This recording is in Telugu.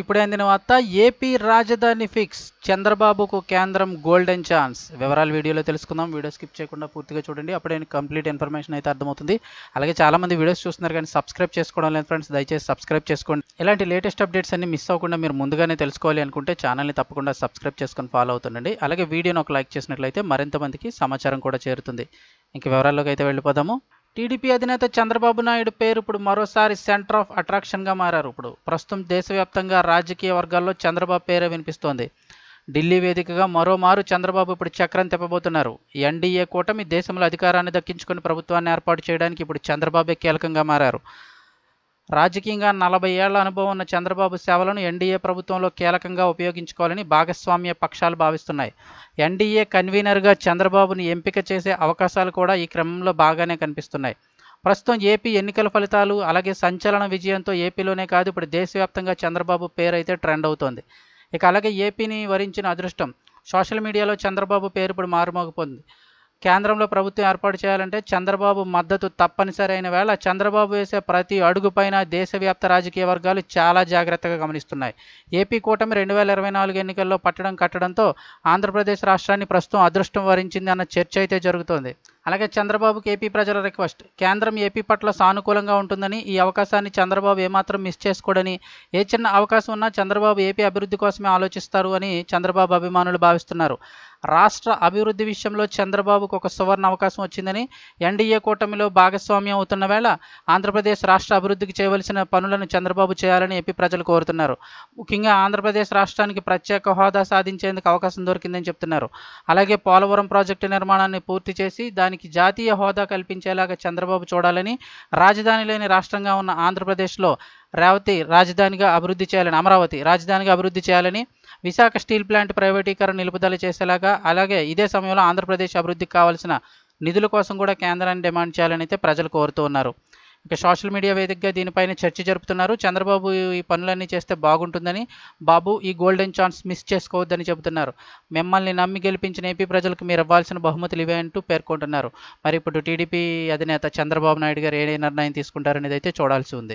ఇప్పుడే అందిన వార్త ఏపీ రాజధాని ఫిక్స్ చంద్రబాబుకు కేంద్రం గోల్డెన్ ఛాన్స్. వివరాలు వీడియోలో తెలుసుకుందాం. వీడియో స్కిప్ చేయకుండా పూర్తిగా చూడండి. అప్పుడే కంప్లీట్ ఇన్ఫర్మేషన్ అయితే అర్థమవుతుంది. అలాగే చాలామంది వీడియోస్ చూస్తున్నారు కానీ సబ్స్క్రైబ్ చేసుకోవడం లేదు ఫ్రెండ్స్. దయచేసి సబ్స్క్రైబ్ చేసుకోండి. ఇలాంటి లేటెస్ట్ అప్డేట్స్ అన్ని మిస్ అవ్వకుండా మీరు ముందుగానే తెలుసుకోవాలి అనుకుంటే ఛానల్ని తప్పకుండా సబ్స్క్రైబ్ చేసుకొని ఫాలో అవుతుండండి. అలాగే వీడియోని ఒక లైక్ చేసినట్లయితే మరింత మందికి సమాచారం కూడా చేరుతుంది. ఇంక వివరాల్లోకి అయితే వెళ్ళిపోదాము. టీడీపీ అధినేత చంద్రబాబు నాయుడు పేరు ఇప్పుడు మరోసారి సెంటర్ ఆఫ్ అట్రాక్షన్గా మారారు. ఇప్పుడు ప్రస్తుతం దేశవ్యాప్తంగా రాజకీయ వర్గాల్లో చంద్రబాబు పేరే వినిపిస్తోంది. ఢిల్లీ వేదికగా మరోమారు చంద్రబాబు ఇప్పుడు చక్రం తిప్పబోతున్నారు. ఎన్డీఏ కూటమి దేశంలో అధికారాన్ని దక్కించుకుని ప్రభుత్వాన్ని ఏర్పాటు చేయడానికి ఇప్పుడు చంద్రబాబే కీలకంగా మారారు. రాజకీయంగా నలభై ఏళ్ళ అనుభవం ఉన్న చంద్రబాబు సేవలను ఎన్డీఏ ప్రభుత్వంలో కీలకంగా ఉపయోగించుకోవాలని భాగస్వామ్య పక్షాలు భావిస్తున్నాయి. ఎన్డీఏ కన్వీనర్గా చంద్రబాబుని ఎంపిక చేసే అవకాశాలు కూడా ఈ క్రమంలో బాగానే కనిపిస్తున్నాయి. ప్రస్తుతం ఏపీ ఎన్నికల ఫలితాలు అలాగే సంచలన విజయంతో ఏపీలోనే కాదు ఇప్పుడు దేశవ్యాప్తంగా చంద్రబాబు పేరు అయితే ట్రెండ్ అవుతోంది. ఇక అలాగే ఏపీని వరించిన అదృష్టం సోషల్ మీడియాలో చంద్రబాబు పేరు ఇప్పుడు మారుమోగిపోతుంది కేంద్రంలో ప్రభుత్వం ఏర్పాటు చేయాలంటే చంద్రబాబు మద్దతు తప్పనిసరి అయిన వేళ చంద్రబాబు వేసే ప్రతి అడుగుపైన దేశవ్యాప్త రాజకీయ వర్గాలు చాలా జాగ్రత్తగా గమనిస్తున్నాయి. ఏపీ కూటమి రెండు వేల ఇరవై నాలుగు ఎన్నికల్లో పట్టడం కట్టడంతో ఆంధ్రప్రదేశ్ రాష్ట్రాన్ని ప్రస్తుతం అదృష్టం వరించింది అన్న చర్చ అయితే జరుగుతోంది. అలాగే చంద్రబాబుకి ఏపీ ప్రజల రిక్వెస్ట్. కేంద్రం ఏపీ పట్ల సానుకూలంగా ఉంటుందని ఈ అవకాశాన్ని చంద్రబాబు ఏమాత్రం మిస్ చేసుకోడని ఏ చిన్న అవకాశం ఉన్నా చంద్రబాబు ఏపీ అభివృద్ధి కోసమే ఆలోచిస్తారు అని చంద్రబాబు అభిమానులు భావిస్తున్నారు. రాష్ట్ర అభివృద్ధి విషయంలో చంద్రబాబుకు ఒక సువర్ణ అవకాశం వచ్చిందని ఎన్డీఏ కూటమిలో భాగస్వామ్యం అవుతున్న వేళ ఆంధ్రప్రదేశ్ రాష్ట్ర అభివృద్ధికి చేయవలసిన పనులను చంద్రబాబు చేయాలని ఏపీ ప్రజలు కోరుతున్నారు. ముఖ్యంగా ఆంధ్రప్రదేశ్ రాష్ట్రానికి ప్రత్యేక హోదా సాధించేందుకు అవకాశం దొరికిందని చెప్తున్నారు. అలాగే పోలవరం ప్రాజెక్టు నిర్మాణాన్ని పూర్తి చేసి దానికి జాతీయ హోదా కల్పించేలాగా చంద్రబాబు చూడాలని రాజధాని లేని రాష్ట్రంగా ఉన్న ఆంధ్రప్రదేశ్లో రేవతి రాజధానిగా అభివృద్ధి చేయాలని అమరావతి రాజధానిగా అభివృద్ధి చేయాలని విశాఖ స్టీల్ ప్లాంట్ ప్రైవేటీకరణ నిలుపుదల చేసేలాగా అలాగే ఇదే సమయంలో ఆంధ్రప్రదేశ్ అభివృద్ధికి కావాల్సిన నిధుల కోసం కూడా కేంద్రాన్ని డిమాండ్ చేయాలని అయితే ప్రజలు కోరుతూ ఉన్నారు. ఇక సోషల్ మీడియా వేదికగా దీనిపైన చర్చ జరుపుతున్నారు. చంద్రబాబు ఈ పనులన్నీ చేస్తే బాగుంటుందని బాబు ఈ గోల్డెన్ ఛాన్స్ మిస్ చేసుకోవద్దని చెబుతున్నారు. మిమ్మల్ని నమ్మి గెలిపించిన ఏపీ ప్రజలకు మీరు ఇవ్వాల్సిన బహుమతులు ఇవే అంటూ పేర్కొంటున్నారు. మరి ఇప్పుడు టీడీపీ అధినేత చంద్రబాబు నాయుడు గారు ఏ నిర్ణయం తీసుకుంటారనేది అయితే చూడాల్సి ఉంది.